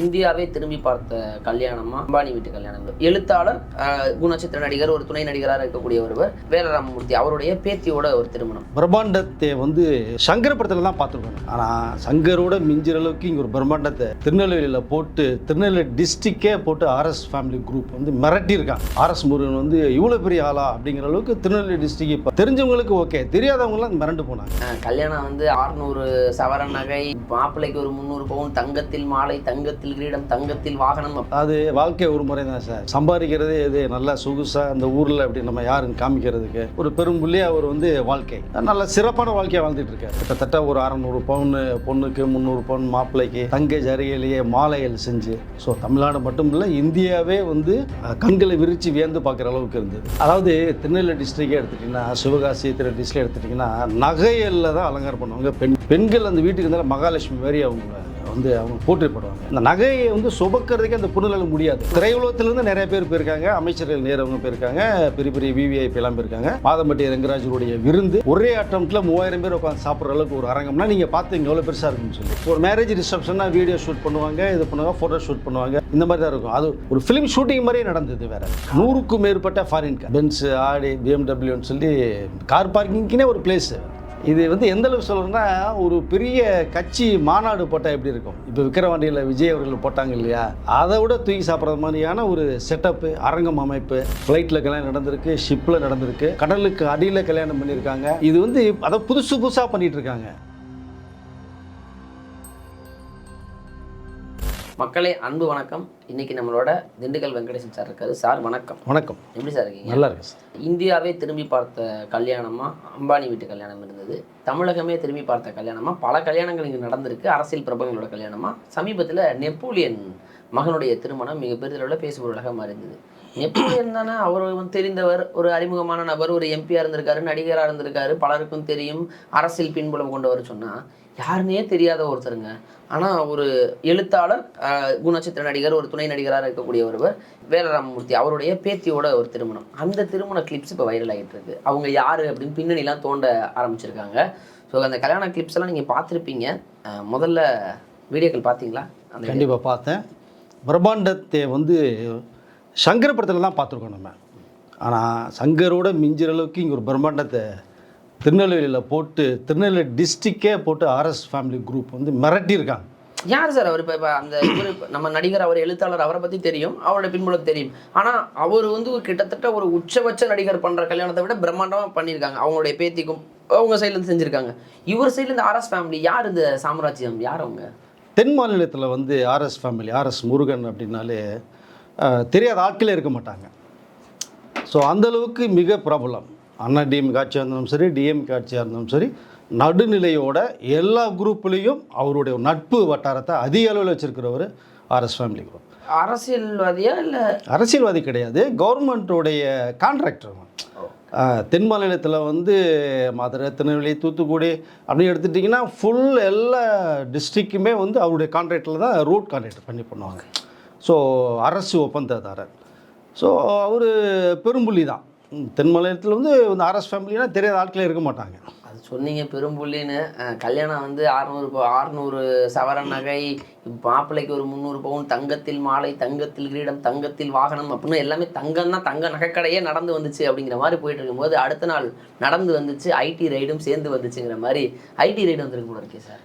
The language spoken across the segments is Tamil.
இந்தியாவே திரும்பி பார்த்த கல்யாணமா? அம்பானி வீட்டு கல்யாணம். எழுத்தாளர் குணச்சித்திர நடிகர் ஒரு துணை நடிகராக இருக்கக்கூடிய ஒருவர் வேலராமமூர்த்தி. அவருடைய பேத்தியோட ஒரு திருமணம். பிரம்மாண்டத்தை வந்து சங்கர படத்தில் தான் பார்த்துருக்கோம். ஆனால் சங்கரோட மிஞ்சிற அளவுக்கு இங்கே ஒரு பிரம்மாண்டத்தை திருநெல்வேலியில் போட்டு திருநெல்வேலி டிஸ்ட்ரிக்டே போட்டு ஆர்எஸ் ஃபேமிலி குரூப் வந்து மிரட்டியிருக்காங்க. ஆர்எஸ் முருகன் வந்து இவ்வளோ பெரிய ஆளா அப்படிங்கிற அளவுக்கு திருநெல்வேலி டிஸ்ட்ரிக்ட் இப்போ தெரிஞ்சவங்களுக்கு ஓகே தெரியாதவங்களாம் மிரண்டு போனாங்க. கல்யாணம் வந்து ஆறுநூறு சவரன் நகை மாப்பிள்ளைக்கு ஒரு முந்நூறு பவுன் தங்கத்தில் மாலை தங்கத்தில் கிரீடம் தங்கத்தில் வாகனம். அது வாழ்க்கை ஒரு முறை தான் சார். சம்பாதிக்கிறதே இது நல்லா சொகுசாக அந்த ஊரில் அப்படி நம்ம யாருன்னு காமிக்கிறதுக்கு ஒரு பெரும் அவர் வந்து வாழ்க்கை. நல்ல சிறப்பான வாழ்க்கையை வாழ்ந்துட்டு இருக்காரு. கிட்டத்தட்ட ஒரு அறநூறு பவுனு பொண்ணுக்கு முந்நூறு பவுன் மாப்பிள்ளைக்கு தங்க ஜரிகையிலேயே மாலைகள் செஞ்சு. ஸோ தமிழ்நாடு மட்டும் இல்லை இந்தியாவே வந்து கண்களை விரிச்சு வியந்து பார்க்குற அளவுக்கு இருந்தது. அதாவது திருநெல்வேலி டிஸ்ட்ரிக்டே எடுத்துட்டிங்கன்னா சிவகாசி திரு டிஸ்ட்ரிக்ட் எடுத்துட்டிங்கன்னா நகையில் தான் அலங்காரம் பண்ணுவாங்க. பெண் பெண்கள் அந்த வீட்டுக்கு இருந்தாலும் மகாலட்சுமி மாதிரி அவங்க வந்து அவங்க போற்றிப்படுவாங்க இந்த நகையை வந்து சுபக்கிறதுக்கே அந்த புரிதலால் முடியாது. திரையுலகத்திலேருந்து நிறைய பேர் போயிருக்காங்க. அமைச்சர்கள் நேரவங்க போயிருக்காங்க. பெரிய பெரிய விவிஐபி எல்லாம் போயிருக்காங்க. மாதம்பட்டி ரங்கராஜருடைய விருந்து ஒரே அட்டம்ப்ட்ல மூவாயிரம் பேர் உட்காந்து சாப்பிட்ற அளவுக்கு ஒரு அரங்கம்னா நீங்கள் பார்த்து இங்கே எவ்வளோ பெருசாக இருக்குன்னு சொல்லி. ஒரு மேரேஜ் ரிசப்ஷன்னா வீடியோ ஷூட் பண்ணுவாங்க இது பண்ணுவாங்க ஃபோட்டோ ஷூட் பண்ணுவாங்க. இந்த மாதிரி தான் இருக்கும். அது ஒரு ஃபிலிம் ஷூட்டிங் மாதிரியே நடந்தது வேற. நூறுக்கும் மேற்பட்ட ஃபாரின் பென்ஸ் ஆடி பிஎம்டபிள்யூன்னு சொல்லி கார் பார்க்கிங்க்குனே ஒரு பிளேஸ் இது வந்து எந்த அளவுக்கு சொல்லணும்னா ஒரு பெரிய கட்சி மாநாடு போட்டால் எப்படி இருக்கும்? இப்போ விக்கிரவாண்டியில் விஜய் அவர்கள் போட்டாங்க இல்லையா? அதை விட தூக்கி சாப்பிட்ற மாதிரியான ஒரு செட்டப்பு அரங்கம் அமைப்பு ஃப்ளைட்டில் கல்யாணம் நடந்திருக்கு ஷிப்பில் நடந்திருக்கு கடலுக்கு அடியில் கல்யாணம் பண்ணியிருக்காங்க. இது வந்து அதை புதுசு புதுசாக பண்ணிகிட்டு இருக்காங்க. மக்களே அன்பு வணக்கம். இன்னைக்கு நம்மளோட திண்டுக்கல் வெங்கடேசன் சார் இருக்காரு. சார் வணக்கம். வணக்கம். எப்படி சார் இருக்கீங்க? நல்லா இருக்கு சார். இந்தியாவே திரும்பி பார்த்த கல்யாணமா? அம்பானி வீட்டு கல்யாணம் இருந்தது. தமிழகமே திரும்பி பார்த்த கல்யாணமா? பல கல்யாணங்கள் இங்கே நடந்திருக்கு. அரசியல் பிரபலங்களோட கல்யாணமா? சமீபத்தில் நெப்போலியன் மகனுடைய திருமணம் மிக பெரிதளவுல பேசுபொருளாக மாறிந்தது. நெப்போலியன் தானே அவர் தெரிந்தவர் ஒரு அறிமுகமான நபர் ஒரு எம்பியாக இருந்திருக்காரு நடிகராக இருந்திருக்காரு பலருக்கும் தெரியும் அரசியல் பின்புலம் கொண்டவர் சொன்னால் யாருன்னே தெரியாத ஒருத்தருங்க. ஆனால் ஒரு எழுத்தாளர் குணச்சித்திர நடிகர் ஒரு துணை நடிகராக இருக்கக்கூடிய ஒருவர் வேலராமமூர்த்தி அவருடைய பேத்தியோட ஒரு திருமணம். அந்த திருமண கிளிப்ஸ் இப்போ வைரல் ஆகிட்டு இருக்கு அவங்க யார் அப்படின்னு பின்னணிலாம் தோண்ட ஆரம்பிச்சிருக்காங்க. ஸோ அந்த கல்யாண கிளிப்ஸ் எல்லாம் நீங்கள் பார்த்துருப்பீங்க. முதல்ல வீடியோக்கள் பார்த்தீங்களா? கண்டிப்பாக பார்த்தேன். பிரம்மாண்டத்தை வந்து சங்கர படத்தில் தான் பார்த்துருக்கோம் நம்ம. ஆனால் சங்கரோட மிஞ்சிற அளவுக்கு இங்கே ஒரு பிரம்மாண்டத்தை திருநெல்வேலியில் போட்டு திருநெல்வேலி டிஸ்ட்ரிக்டே போட்டு ஆர்எஸ் ஃபேமிலி குரூப் வந்து மிரட்டியிருக்காங்க. யார் சார் அவர்? இப்போ இப்போ அந்த இவர் நம்ம நடிகர் அவர் எழுத்தாளர் அவரை பற்றி தெரியும் அவரோட பின்புலம் தெரியும். ஆனால் அவர் வந்து ஒரு கிட்டத்தட்ட ஒரு உச்சபட்ச நடிகர் பண்ணுற கல்யாணத்தை விட பிரம்மாண்டமாக பண்ணியிருக்காங்க. அவங்களுடைய பேத்திக்கும் அவங்க சைட்லேருந்து செஞ்சுருக்காங்க. இவர் சைட்லேருந்து ஆர்எஸ் ஃபேமிலி யார் இந்த சாம்ராஜ்யம்? யார் அவங்க? தென் மாநிலத்தில் வந்து ஆர்எஸ் ஃபேமிலி ஆர்எஸ் முருகன் அப்படின்னாலே தெரியாத ஆட்களே இருக்க மாட்டாங்க. ஸோ அளவுக்கு மிக பிரபலம். அண்ணா டிஎம் காட்சியாக இருந்தாலும் சரி டிஎம் காட்சியாக இருந்தாலும் சரி நடுநிலையோட எல்லா குரூப்லேயும் அவருடைய நட்பு வட்டாரத்தை அதிக அளவில் வச்சுருக்கிறவர் ஆர்எஸ் ஃபேமிலி குரூப் அரசியல்வாதியா இல்லை? அரசியல்வாதி கிடையாது. கவர்மெண்ட்டோடைய கான்ட்ராக்டர் தென் மாநிலத்தில் வந்து மதுரை திருநெல்வேலி தூத்துக்குடி அப்படின்னு எடுத்துட்டிங்கன்னா ஃபுல் எல்லா டிஸ்ட்ரிக்குமே வந்து அவருடைய கான்ட்ராக்டில் தான் ரூட் கான்ட்ராக்ட் பண்ணி பண்ணுவாங்க. ஸோ அரசு ஒப்பந்ததாரர். ஸோ அவர் பெரும்புள்ளி தான். ம், தென் மாநிலத்தில் வந்து இந்த அரசு ஃபேமிலினா தெரியாத ஆட்களே இருக்க மாட்டாங்க. அது சொன்னீங்க பெரும்புள்ளின்னு கல்யாணம் வந்து அறுநூறு அறுநூறு சவரன் நகை மாப்பிள்ளைக்கு ஒரு முந்நூறு பவுன் தங்கத்தில் மாலை தங்கத்தில் கிரீடம் தங்கத்தில் வாகனம் அப்படின்னு எல்லாமே தங்கம் தான் தங்க நகைக்கடையே நடந்து வந்துச்சு அப்படிங்கிற மாதிரி போயிட்டு இருக்கும்போது அடுத்த நாள் நடந்து வந்துச்சு ஐடி ரைடும் சேர்ந்து வந்துச்சுங்கிற மாதிரி ஐடி ரைடு வந்திருக்கு போல இருக்கே சார்.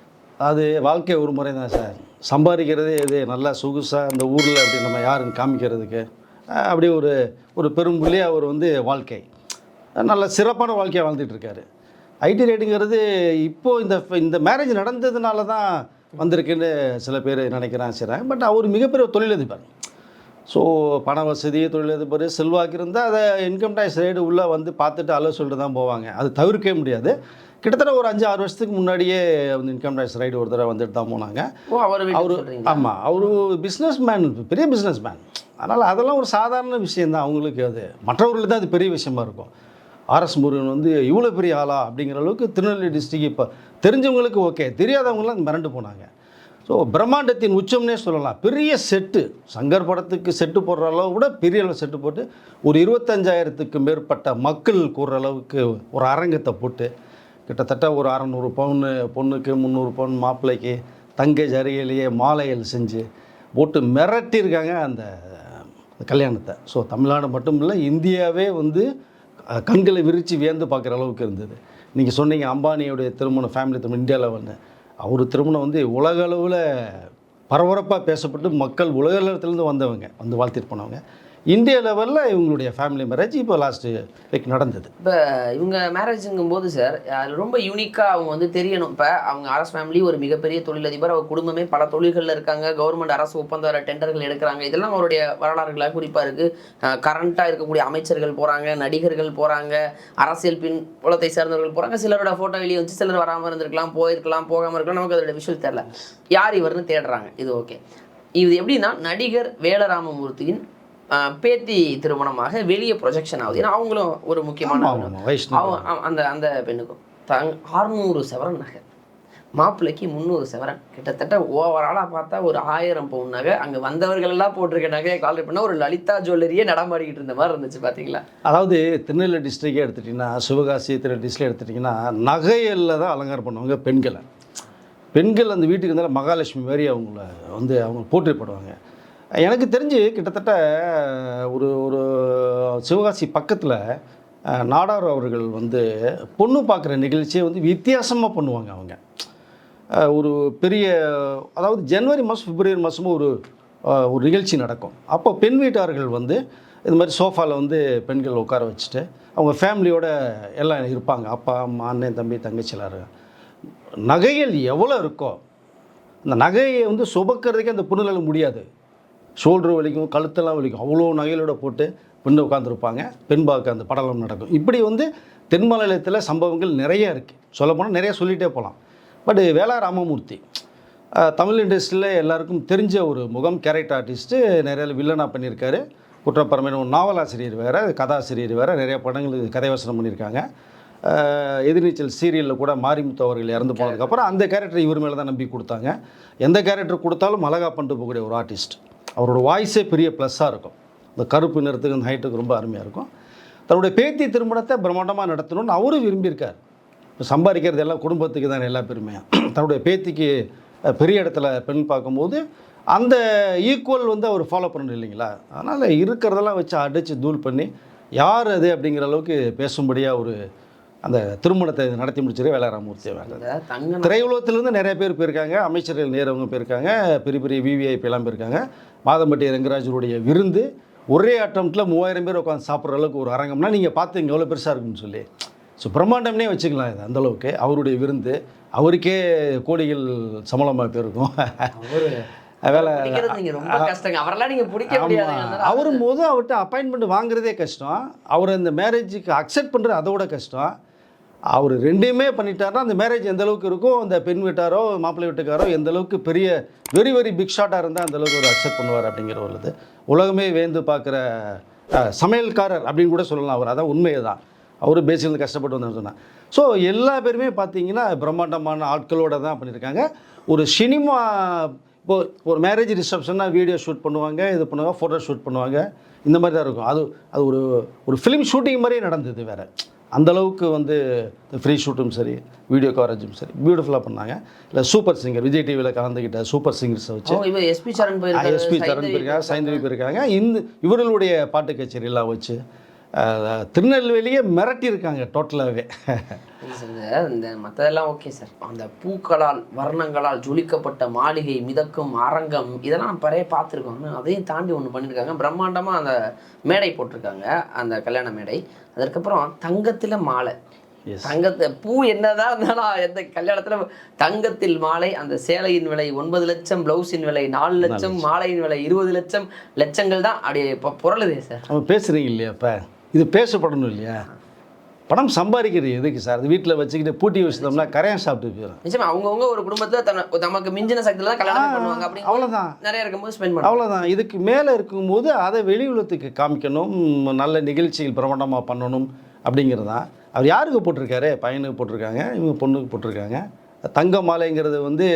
அது வாழ்க்கை ஒரு முறை தான் சார். சம்பாதிக்கிறதே இது நல்லா சொகுசாக அந்த ஊரில் அப்படி நம்ம யாருன்னு காமிக்கிறதுக்கு அப்படி ஒரு ஒரு பெரும்புள்ளியாக அவர் வந்து வாழ்க்கை. நல்ல சிறப்பான வாழ்க்கையை வாழ்ந்துட்டு இருக்காரு ஐடி ரேட்டுங்கிறது இப்போது இந்த இந்த மேரேஜ் நடந்ததுனால தான் வந்திருக்குன்னு சில பேர் நினைக்கிறான் சரி பட் அவர் மிகப்பெரிய தொழிலதிபர். ஸோ பண வசதி தொழிலதிபர் செல்வாக்கு இருந்தால் அதை இன்கம் டேக்ஸ் ரேடு உள்ளே வந்து பார்த்துட்டு அலோ சொல்லிட்டு தான் போவாங்க. அது தவிர்க்கவே முடியாது. கிட்டத்தட்ட ஒரு அஞ்சு ஆறு வருஷத்துக்கு முன்னாடியே வந்து இன்கம் டேக்ஸ் ரைடு ஒரு தடவை வந்துட்டு தான் போனாங்க. ஓ அவர் அவரு ஆமாம் அவர் பிஸ்னஸ் மேன் பெரிய பிஸ்னஸ் மேன் அதனால் அதெல்லாம் ஒரு சாதாரண விஷயந்தான் அவங்களுக்கு அது. மற்றவர்களுக்கு தான் அது பெரிய விஷயமா இருக்கும். ஆர்எஸ் முருகன் வந்து இவ்வளோ பெரிய ஆளா அப்படிங்கிற அளவுக்கு திருநெல்வேலி டிஸ்ட்ரிக்ட் இப்போ தெரிஞ்சவங்களுக்கு ஓகே தெரியாதவங்களாம் மிரண்டு போனாங்க. ஸோ பிரம்மாண்டத்தின் உச்சம்னே சொல்லலாம். பெரிய செட்டு சங்கர் படத்துக்கு செட்டு போடுற அளவு விட பெரிய அளவு செட்டு போட்டு ஒரு இருபத்தஞ்சாயிரத்துக்கு மேற்பட்ட மக்கள் கூடுற அளவுக்கு ஒரு அரங்கத்தை போட்டு கிட்டத்தட்ட ஒரு அறநூறு பவுன் பொண்ணுக்கு முந்நூறு பவுன் மாப்பிள்ளைக்கு தங்கை ஜரிகையிலேயே மாலைகள் செஞ்சு போட்டு மிரட்டியிருக்காங்க அந்த கல்யாணத்தை. ஸோ தமிழ்நாடு மட்டும் இல்லை இந்தியாவே வந்து கண்களை விரித்து வியந்து பார்க்குற அளவுக்கு இருந்தது. நீங்கள் சொன்னீங்க அம்பானியோடைய திருமணம் ஃபேமிலி திருமணம் இந்தியாவில் வந்து அவர் திருமணம் வந்து உலக அளவில் பரபரப்பாக பேசப்பட்டு மக்கள் உலக அளவுலேருந்து வந்தவங்க வந்து வாழ்த்திட்டு போனவங்க. இந்திய லெவலில் இவங்களுடைய ஃபேமிலி மேரேஜ் இப்போ லாஸ்ட்டு வீக் நடந்தது. இப்போ இவங்க மேரேஜுங்கும் போது சார் அது ரொம்ப யூனிக்காக அவங்க வந்து தெரியணும். இப்போ அவங்க அரசு ஃபேமிலி ஒரு மிகப்பெரிய தொழிலதிபர் அவர் குடும்பமே பல தொழில்களில் இருக்காங்க. கவர்மெண்ட் அரசு ஒப்பந்த வர டெண்டர்கள் எடுக்கிறாங்க. இதெல்லாம் அவருடைய வரலாறுகளாக குறிப்பாக இருக்குது கரண்ட்டாக இருக்கக்கூடிய அமைச்சர்கள் போகிறாங்க நடிகர்கள் போகிறாங்க அரசியல் பின் குலத்தை சேர்ந்தவர்கள் போகிறாங்க சிலரோட ஃபோட்டோ வெளியே வச்சு சிலர் வராமல் இருந்திருக்கலாம் போயிருக்கலாம் போகாமல் இருக்கலாம். நமக்கு அதோட விஷயம் தெரில யார் இவர்னு தேடுறாங்க. இது ஓகே இது எப்படின்னா நடிகர் வேலராமமூர்த்தியின் பேத்தி திருமணமாக வெளியே ப்ரொஜெக்ஷன் ஆகுது. ஏன்னா அவங்களும் ஒரு முக்கியமான அந்த அந்த பெண்ணுக்கும். தங் அறுநூறு செவரன் நகை. மாப்பிள்ளைக்கு முந்நூறு செவரன். கிட்டத்தட்ட ஓவராலாக பார்த்தா ஒரு ஆயிரம் பவுன் நகை. அங்கே வந்தவர்கள் எல்லாம் போட்டிருக்க நகையை கால் பண்ணால் ஒரு லலிதா ஜுவல்லரியே நடமாடிக்கிட்டு இருந்த மாதிரி இருந்துச்சு பார்த்தீங்களா அதாவது திருநெல்வேலி டிஸ்ட்ரிக்டே எடுத்துட்டிங்கன்னா சிவகாசி திருநெல்வேலி டிஸ்ட்ரிக்ட் எடுத்துட்டிங்கன்னா நகையில் தான் அலங்காரம் பண்ணுவாங்க பெண்களை. பெண்கள் அந்த வீட்டுக்கு இருந்தாலும் மகாலட்சுமி மாதிரி அவங்கள வந்து அவங்க போற்றிப்படுவாங்க எனக்கு தெரிஞ்சு கிட்டத்தட்ட ஒரு ஒரு சிவகாசி பக்கத்தில் நாடார் அவர்கள் வந்து பொண்ணு பார்க்குற நிகழ்ச்சியை வந்து வித்தியாசமாக பண்ணுவாங்க அவங்க. ஒரு பெரிய அதாவது ஜனவரி மாதம் பிப்ரவரி மாதமும் ஒரு ஒரு நிகழ்ச்சி நடக்கும். அப்போ பெண் வீட்டார்கள் வந்து இது மாதிரி சோஃபாவில் வந்து பெண்கள் உட்கார வச்சுட்டு அவங்க ஃபேமிலியோட எல்லாம் இருப்பாங்க. அப்பா அம்மா அண்ணன் தம்பி தங்கச்சி எல்லாரும். நகைகள் எவ்வளோ இருக்கோ அந்த நகையை வந்து சுபக்கிறதுக்கே அந்த பொண்ணுலால முடியாது. ஷோல்டர் வலிக்கும் கழுத்தெல்லாம் வலிக்கும். அவ்வளோ நகையிலோட போட்டு பெண் உட்காந்துருப்பாங்க பெண் பார்க்க அந்த படலம் நடக்கும். இப்படி வந்து தென் மாநிலத்தில் சம்பவங்கள் நிறைய இருக்குது சொல்லப்போனால் நிறைய சொல்லிகிட்டே போகலாம் பட் வேளா ராமமூர்த்தி தமிழ் இண்டஸ்ட்ரியில் எல்லாருக்கும் தெரிஞ்ச ஒரு முகம் கேரக்டர் ஆர்டிஸ்ட்டு நிறைய வில்லனாக பண்ணியிருக்காரு. குற்றப்பரமையின ஒரு நாவலாசிரியர் வேறு கதாசிரியர் வேறு நிறைய படங்களுக்கு கதைவசனம் பண்ணியிருக்காங்க. எதிர்நீச்சல் சீரியலில் கூட மாரிமுத்து அவர்கள் இறந்து போனதுக்கப்புறம் அந்த கேரக்டர் இவர் மேலே தான் நம்பி கொடுத்தாங்க. எந்த கேரக்டர் கொடுத்தாலும் அழகா பண்ணிட்டு போகக்கூடிய ஒரு ஆர்டிஸ்ட் அவரோட வாய்ஸே பெரிய ப்ளஸ்ஸாக இருக்கும். இந்த கருப்பு நிறத்துக்கு அந்த ஹைட்டுக்கு ரொம்ப அருமையாக இருக்கும். தன்னுடைய பேத்தி திருமணத்தை பிரம்மாண்டமாக நடத்தணும்னு அவரும் விரும்பியிருக்கார். இப்போ சம்பாதிக்கிறது எல்லாம் குடும்பத்துக்கு தான் எல்லா பெருமையாக தன்னுடைய பேத்திக்கு பெரிய இடத்துல பெண் பார்க்கும்போது அந்த ஈக்குவல் வந்து அவர் ஃபாலோ பண்ணணும் இல்லைங்களா? அதனால் இருக்கிறதெல்லாம் வச்சு அடித்து தூள் பண்ணி யார் அது அப்படிங்கிற அளவுக்கு பேசும்படியாக ஒரு அந்த திருமணத்தை நடத்தி முடிச்சிரு வேளாராமூர்த்தி திரையுலகத்திலேருந்து நிறைய பேர் போயிருக்காங்க அமைச்சர்கள் நேரவங்க போயிருக்காங்க பெரிய பெரிய விவிஐபி எல்லாம் போயிருக்காங்க. மாதம்பட்டி ரங்கராஜருடைய விருந்து ஒரே அட்டம்ப்டில் மூவாயிரம் பேர் உட்காந்து சாப்பிட்ற அளவுக்கு ஒரு அரங்கம்னா நீங்கள் பார்த்து இங்கே எவ்வளோ பெருசாக இருக்குன்னு சொல்லி. ஸோ பிரம்மாண்டம்னே வச்சுக்கலாம் இது அந்த அளவுக்கு. அவருடைய விருந்து அவருக்கே கோடிகள் சம்பளமாக போயிருக்கும். வேலை அவரும் போது அவர்கிட்ட அப்பாயின்மெண்ட் வாங்குறதே கஷ்டம். அவர் இந்த மேரேஜுக்கு அக்செப்ட் பண்ணுறது அதோட கஷ்டம். அவர் ரெண்டையுமே பண்ணிட்டாருன்னா அந்த மேரேஜ் எந்த அளவுக்கு இருக்கும்? அந்த பெண் வீட்டாரோ மாப்பிள்ளை வீட்டுக்காரோ எந்த அளவுக்கு பெரிய வெரி வெரி பிக் ஷாட்டாக இருந்தால் அந்த அளவுக்கு ஒரு அக்செப்ட் பண்ணுவார் அப்படிங்கிற ஒரு இது. உலகமே வேந்து பார்க்குற சமையல்காரர் அப்படின்னு கூட சொல்லலாம் அவர். அதான் உண்மையை தான். அவர் பேசியிருந்து கஷ்டப்பட்டு வந்தார் சொன்னார் ஸோ எல்லா பேருமே பார்த்தீங்கன்னா பிரம்மாண்டமான ஆட்களோடு தான் பண்ணியிருக்காங்க. ஒரு சினிமா இப்போது ஒரு மேரேஜ் ரிசப்ஷன்னா வீடியோ ஷூட் பண்ணுவாங்க இது பண்ணுவாங்க ஃபோட்டோ ஷூட் பண்ணுவாங்க. இந்த மாதிரி தான் இருக்கும். அது அது ஒரு ஒரு ஃபிலிம் ஷூட்டிங் மாதிரியே நடந்தது வேறு. அந்த அளவுக்கு வந்து ஃப்ரீ ஷூட்டும் சரி வீடியோ கவரேஜும் சரி பியூட்டிஃபுல்லாக பண்ணாங்க. இல்லை சூப்பர் சிங்கர் விஜய் டிவியில் கலந்துக்கிட்ட சூப்பர் சிங்கர்ஸை வச்சு. எஸ்பி சரண் எஸ்பி தரன் போயிருக்காங்க சைந்தவி போயிருக்காங்க இந்த இவர்களுடைய பாட்டு கச்சேரியெல்லாம் வச்சு அஹ், திருநெல்வேலியே மிரட்டியிருக்காங்க டோட்டலாகவே இந்த மற்றதெல்லாம் ஓகே சார். அந்த பூக்களால் வர்ணங்களால் ஜொலிக்கப்பட்ட மாளிகை மிதக்கும் அரங்கம் இதெல்லாம் நம்ம பறைய பார்த்துருக்கோம். அதையும் தாண்டி ஒன்று பண்ணியிருக்காங்க. பிரம்மாண்டமாக அந்த மேடை போட்டிருக்காங்க அந்த கல்யாண மேடை. அதற்கப்புறம் தங்கத்தில் மாலை. தங்கத்தை பூ என்னதான் இருந்தாலும் எந்த கல்யாணத்துல தங்கத்தில் மாலை அந்த சேலையின் விலை ஒன்பது லட்சம் பிளவுஸின் விலை நாலு லட்சம் மாலையின் விலை இருபது லட்சம் லட்சங்கள் தான் அப்படியே இப்போ புரளுதே சார். பேசுகிறீங்க இல்லையா இப்போ? இது பேசப்படணும் இல்லையா? பணம் சம்பாதிக்கிறது எதுக்கு சார்? அது வீட்டில் வச்சுக்கிட்டு பூட்டி வச்சுட்டோம்னா கரையான் சாப்பிட்டு போயிடும் நிச்சயமா அவங்கவுங்க ஒரு குடும்பத்துல தன நமக்கு மிஞ்சின சக்தியில தான் கல்யாணம் பண்ணுவாங்க அப்படி அவ்வளோதான் நிறைய இருக்கும்போது ஸ்பெண்ட் பண்ணுவாங்க. அவ்வளோதான் இதுக்கு மேலே இருக்கும்போது அதை வெளி உலகத்துக்கு காமிக்கணும் நல்ல நிகழ்ச்சிகள் பிரமாண்டமாக பண்ணணும் அப்படிங்கிறது. தான் அவர் யாருக்கு போட்டிருக்காரு? பையனுக்கு போட்டிருக்காங்க இவங்க பொண்ணுக்கு போட்டிருக்காங்க. தங்க மாலைங்கிறது வந்து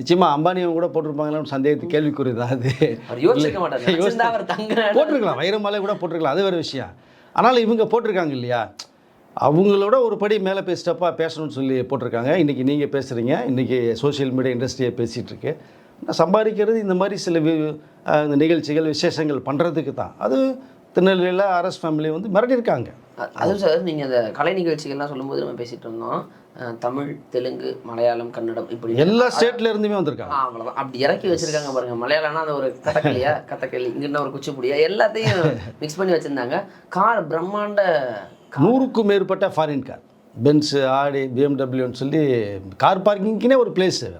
நிச்சயமாக அம்பானியும் கூட போட்டிருப்பாங்களான்னு சந்தேகத்துக்கு கேள்விக்குறி தான் அது. போட்டிருக்கலாம். வைர மாலை கூட போட்டிருக்கலாம். அது வேறு விஷயம். ஆனால் இவங்க போட்டிருக்காங்க இல்லையா? அவங்களோட ஒரு படி மேலே பேசிட்டப்பா பேசணும்னு சொல்லி போட்டிருக்காங்க. இன்றைக்கி நீங்கள் பேசுகிறீங்க இன்றைக்கி சோஷியல் மீடியா இண்டஸ்ட்ரியை பேசிகிட்ருக்கு சம்பாதிக்கிறது இந்த மாதிரி சில நிகழ்ச்சிகள் விசேஷங்கள் பண்ணுறதுக்கு தான். அது திருநெல்வேலியில் ஆர்எஸ் ஃபேமிலி வந்து மிரட்டியிருக்காங்க. அதுவும் சார் நீங்கள் அந்த கலை நிகழ்ச்சிகள்லாம் சொல்லும்போது நம்ம பேசிட்டு இருந்தோம். தமிழ் தெலுங்கு மலையாளம் கன்னடம் இப்படி எல்லா ஸ்டேட்ல இருந்துமே வந்திருக்காங்க. ஆ, அவ்வளவுதான். அப்படி இறக்கி வச்சிருக்காங்க பாருங்க. மலையாளம்னா அந்த ஒரு கதகளியா கதகளி இங்கிட்ட ஒரு குச்சிப்புடியா எல்லாத்தையும் மிக்ஸ் பண்ணி வச்சிருந்தாங்க. கார் பிரம்மாண்ட நூறுக்கும் மேற்பட்ட ஃபாரின் கார் பென்ஸு ஆடி பிஎம்டபிள்யூன்னு சொல்லி கார் பார்க்கிங்க்குனே ஒரு பிளேஸு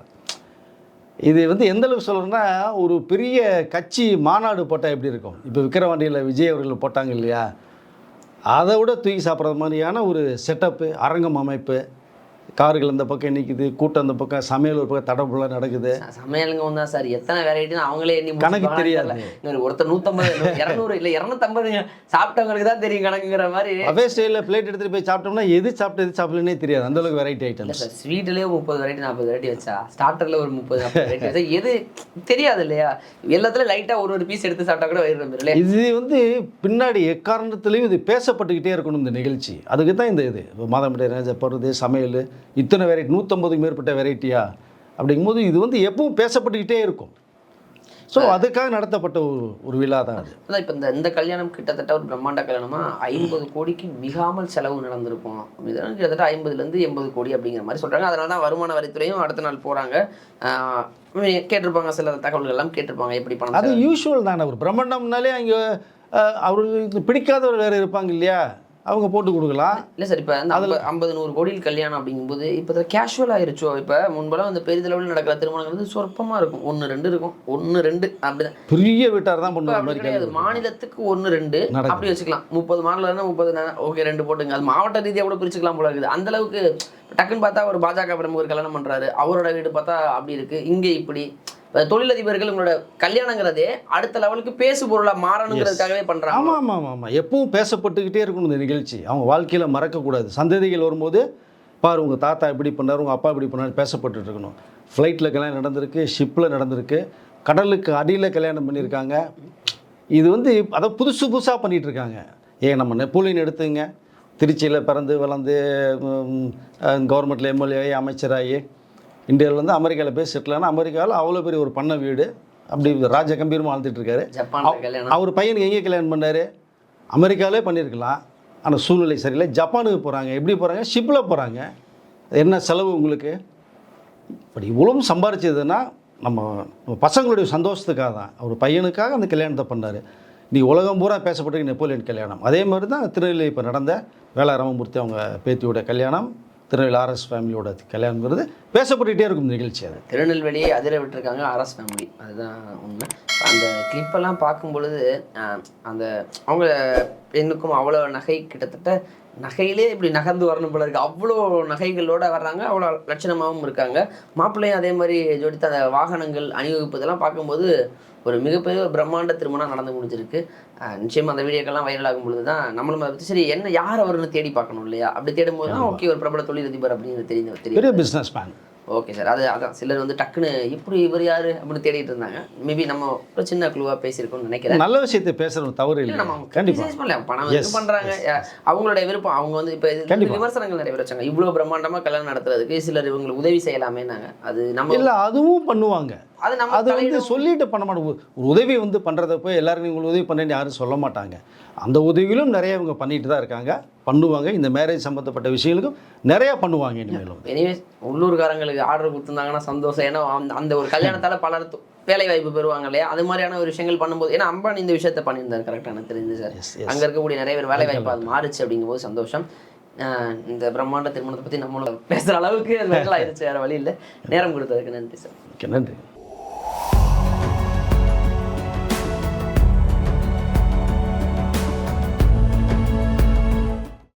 இது. வந்து எந்த அளவுக்கு சொல்கிறேன்னா ஒரு பெரிய கட்சி மாநாடு போட்டால் எப்படி இருக்கும்? இப்போ விக்கிரவாண்டியில் விஜய் அவர்கள் போட்டாங்க இல்லையா? அதை விட தூக்கி சாப்பிட்ற மாதிரியான ஒரு செட்டப்பு அரங்கம் அமைப்பு கார்கள் இந்த பக்கம் நிற்குது கூட்டம் அந்த பக்கம் சமையல் ஒரு பக்கம் தடபுல நடக்குது. சமையலுங்க வந்தா சார் எத்தனை வெரைட்டின்னு அவங்களே எண்ணி கணக்கு தெரியாது. ஒருத்தர் நூத்தம்பது இரநூறு இல்ல இரநூத்தம்பதுங்க சாப்பிட்டவங்களுக்கு தான் தெரியும் கணக்குங்கிற மாதிரி. அவே ஸ்டைலில் பிளேட் எடுத்துகிட்டு போய் சாப்பிட்டோம்னா எது சாப்பிட்டு எது சாப்பிடலனே தெரியாது. அந்த அளவுக்கு வெரைட்டி இல்ல ஐட்டம்ஸ் சார் ஸ்வீட்லயே முப்பது வெரைட்டி நாற்பது வெரைட்டி வச்சா ஸ்டார்டர்ல ஒரு முப்பது நாற்பது வெரைட்டி வச்சா எது தெரியாது இல்லையா? எல்லாத்துலயும் லைட்டா ஒரு ஒரு பீஸ் எடுத்து சாப்பிட்டா கூட வயிறு இல்லையா? இது வந்து பின்னாடி எக்காரணத்துலேயும் இது பேசப்பட்டுக்கிட்டே இருக்கணும் இந்த நிகழ்ச்சி. அதுக்கு தான் இந்த இது. ராஜா போடுறது சமையல் இத்தனை வெரைட்டி நூற்றம்பதுக்கு மேற்பட்ட வெரைட்டியா அப்படிங்கும்போது இது வந்து எப்பவும் பேசப்பட்டுக்கிட்டே இருக்கும். ஸோ அதுக்காக நடத்தப்பட்ட ஒரு ஒரு விழா தான் அது. அதான் இப்போ இந்த இந்த கல்யாணம் கிட்டத்தட்ட ஒரு பிரம்மாண்ட கல்யாணமா ஐம்பது கோடிக்கு மிகாமல் செலவு நடந்திருக்கும். கிட்டத்தட்ட ஐம்பதுலேருந்து எண்பது கோடி அப்படிங்கிற மாதிரி சொல்கிறாங்க அதனால தான் வருமான வரித்துறையும் அடுத்த நாள் போகிறாங்க கேட்டிருப்பாங்க சில தகவல்கள் எல்லாம் கேட்டிருப்பாங்க எப்படி பணம் அது யூஷுவல் தானே ஒரு பிரம்மாண்டம்னாலே அங்கே அவர்களுக்கு பிடிக்காதவர் வேறு இருப்பாங்க இல்லையா? அவங்க போட்டு கொடுக்கலாம். இல்லை சார் இப்போ அந்த ஐம்பது ஐம்பது நூறு கோடியில் கல்யாணம் அப்படிங்கும்போது இப்போ கேஷுவல் ஆயிருச்சோ? இப்போ முன்பெல்லாம் அந்த பெரிதளவில் நடக்கிற திருமணங்கள் வந்து சொற்பமாக இருக்கும். ஒன்று ரெண்டு இருக்கும். ஒன்று ரெண்டு அப்படிதான். பெரிய வீட்டார் தான் பண்ணுவாங்க கிடையாது. மாநிலத்துக்கு ஒன்று ரெண்டு. அப்படி வச்சுக்கலாம். முப்பது மாநிலம்னா முப்பது ஓகே ரெண்டு போட்டுங்க. அது மாவட்ட ரீதியாக கூட பிரிச்சுக்கலாம் போல இருக்குது. அந்த அளவுக்கு டக்குன்னு பார்த்தா ஒரு பாஜக பிரமுகர் கல்யாணம் பண்றாரு. அவரோட வீடு பார்த்தா அப்படி இருக்கு. இங்கே இப்படி. இப்ப தொழிலதிபர்கள் உங்களோட கல்யாணங்கிறதே அடுத்த லெவலுக்கு பேசு பொருளா மாறணுங்கிறதுக்காகவே பண்றாங்க. ஆமாம் ஆமாம் ஆமாம் எப்பவும் பேசப்பட்டுக்கிட்டே இருக்கணும் இந்த நிகழ்ச்சி. அவங்க வாழ்க்கையில் மறக்கக்கூடாது. சந்ததிகள் வரும்போது பாரு உங்கள் தாத்தா இப்படி பண்ணார் உங்கள் அப்பா இப்படி பண்ணார் பேசப்பட்டுட்டு இருக்கணும். ஃப்ளைட்டில் கல்யாணம் நடந்திருக்கு ஷிப்பில் நடந்திருக்கு. கடலுக்கு அடியில் கல்யாணம் பண்ணியிருக்காங்க. இது வந்து அதை புதுசு புதுசாக பண்ணிகிட்டு இருக்காங்க ஏன் நம்ம நெப்போலியன் எடுத்துங்க. திருச்சியில் பிறந்து வளர்ந்து கவர்மெண்ட்டில் எம்எல்ஏ அமைச்சராகி இந்தியாவில் வந்து அமெரிக்காவில் போய் செட்டில் ஆனால் அமெரிக்காவில் அவ்வளோ பெரிய ஒரு பண்ண வீடு. அப்படி ராஜ கம்பீரமாக வாழ்ந்துட்டு இருக்காரு. கல்யாணம். அவர் பையனுக்கு எங்கே கல்யாணம் பண்ணார்? அமெரிக்காவிலே பண்ணியிருக்கலாம். ஆனால் சூழ்நிலை சரியில்லை. ஜப்பானுக்கு போகிறாங்க எப்படி போகிறாங்க ஷிப்பில் போகிறாங்க என்ன செலவு உங்களுக்கு? இப்படி இவ்வளவும் சம்பாரிச்சதுன்னா நம்ம நம்ம பசங்களுடைய சந்தோஷத்துக்காக தான். அவர் பையனுக்காக அந்த கல்யாணத்தை பண்ணார். நீ உலகம் பூரா பேசப்பட்ட நெப்போலியன் கல்யாணம். அதே மாதிரி தான் திருநெல்வேலி இப்போ நடந்த வேளா ராமமூர்த்தி அவங்க பேத்தியோட கல்யாணம். திருநெல்வேலி ஆர்எஸ் ஃபேமிலியோட கல்யாணங்கிறது பேசப்பட்டுகிட்டே இருக்கும் நிகழ்ச்சி அது. திருநெல்வேலியை அதிர விட்டுருக்காங்க ஆர்எஸ் ஃபேமிலி அதுதான் உண்மை. அந்த கிளிப்பெல்லாம் பார்க்கும் பொழுது அந்த அவங்க பெண்ணுக்கும் அவ்வளோ நகை கிட்டத்தட்ட நகையிலே இப்படி நகர்ந்து வரணும் போல இருக்கு. அவ்வளோ நகைகளோட வர்றாங்க அவ்வளோ லட்சணமாகவும் இருக்காங்க. மாப்பிள்ளையும் அதே மாதிரி ஜோடித்த அந்த வாகனங்கள் அணிவகுப்பு இதெல்லாம் பார்க்கும்போது ஒரு மிகப்பெரிய ஒரு பிரம்மாண்ட திருமணம் நடந்து முடிஞ்சிருக்கு. ஆஹ், நிச்சயமா அந்த வீடியோக்கெல்லாம் வைரல் ஆகும் பொழுது தான் நம்மளும் அதை பற்றி சரி என்ன யார் அவருன்னு தேடி பார்க்கணும் இல்லையா? அப்படி தேடும்போது தான் ஓகே ஒரு பிரபல தொழிலதிபர் அப்படின்னு தெரியும் தெரியும் பிஸ்னஸ் மேன் ஓகே சார் அது அதான். சிலர் வந்து டக்குன்னு இப்படி இவர் யாரு? அப்படின்னு தேடிட்டு இருந்தாங்க. மேபி நம்ம ஒரு சின்ன குழுவா பேசியிருக்கோம்னு நினைக்கிறேன். நல்ல விஷயத்தை பேசுறது தவறு இல்ல, நம்ம கண்டிப்பாக பண்ணல. பணம் இது பண்றாங்க? அவங்களுடைய விருப்பம். அவங்க வந்து இப்ப. விமர்சனங்கள் நிறைய வச்சாங்க இவ்வளவு பிரம்மாண்டமா கல்யாணம் நடத்துறதுக்கு சிலர் இவங்களுக்கு உதவி செய்யலாமேனாங்க அது நம்ம இல்லை அதுவும் பண்ணுவாங்க. அது நம்ம அது வந்து சொல்லிட்டு பண்ண ஒரு உதவி வந்து பண்ணுறத போய் எல்லாரும் நீங்கள் உதவி பண்ணேன்னு யாரும் சொல்ல மாட்டாங்க. அந்த உதவிகளும் நிறைய இவங்க பண்ணிட்டு தான் இருக்காங்க. பண்ணுவாங்க. இந்த மேரேஜ் சம்மந்தப்பட்ட விஷயங்களுக்கும் நிறையா பண்ணுவாங்க இனிமேலும். எனிவேஸ் உள்ளூர்காரங்களுக்கு ஆர்டர் கொடுத்துருந்தாங்கன்னா சந்தோஷம். ஏன்னா அந்த- ஒரு கல்யாணத்தால பலர் வேலை வாய்ப்பு பெறுவாங்க இல்லையா? அது மாதிரியான ஒரு விஷயங்கள் பண்ணும்போது ஏன்னா அம்பானி இந்த விஷயத்த பண்ணியிருந்தாரு கரெக்டாக எனக்கு தெரிஞ்சு சார். அங்க இருக்கக்கூடிய நிறைய பேர் வேலை வாய்ப்பு அது மாறுச்சு அப்படிங்கும்போது சந்தோஷம். இந்த பிரம்மாண்ட திருமணத்தை பத்தி நம்மளோட பேசுற அளவுக்கு viral ஆயிருச்சு வேற வழி இல்லை. நேரம் கொடுத்ததுக்கு நன்றி சார். நன்றி.